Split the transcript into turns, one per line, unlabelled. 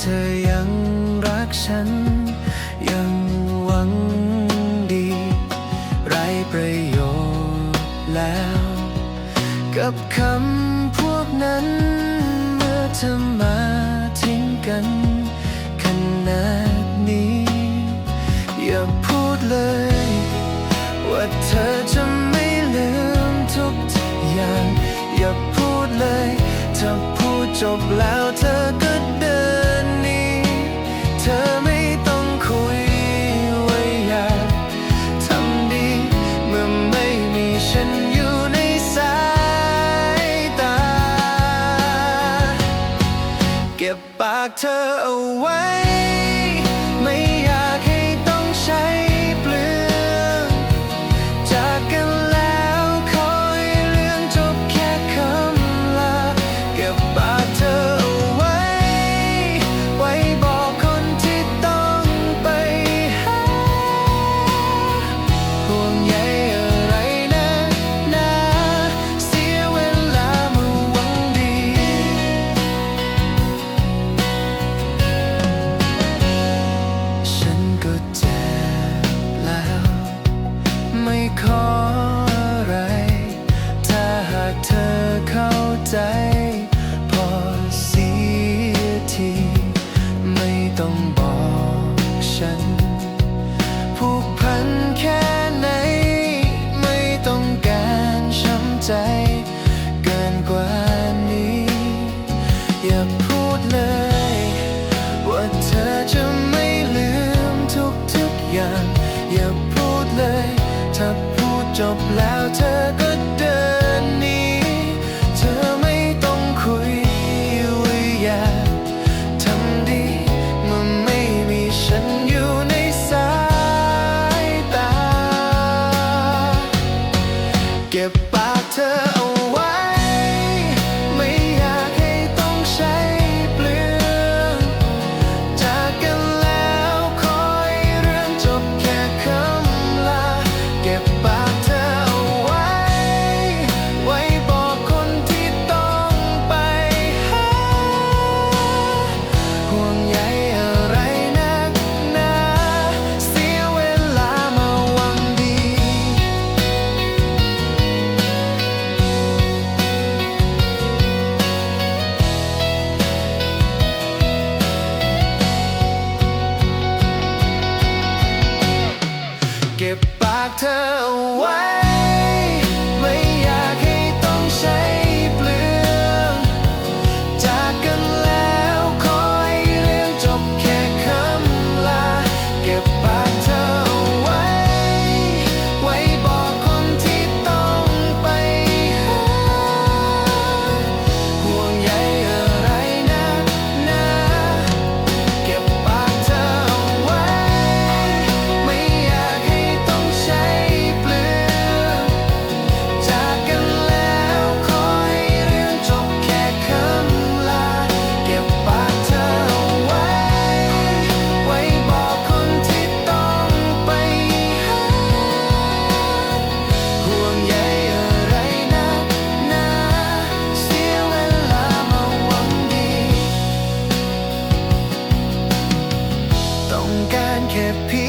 เธอยังรักฉัน ยังหวังดี ไรประโยชน์แล้ว กับคำพวกนั้น เมื่อเธอมาทิ้งกันขนาดนี้ อย่าพูดเลย ว่าเธอจะไม่ลืมทุกอย่าง อย่าพูดเลยถ้าพูดจบแล้วเธอ doctor away. กว่านี้ อย่าพูดเลย ว่าเธอจะไม่ลืมทุกทุกอย่าง อย่าพูดเลย ถ้าพูดจบแล้วเธอก็เดิน can't peace.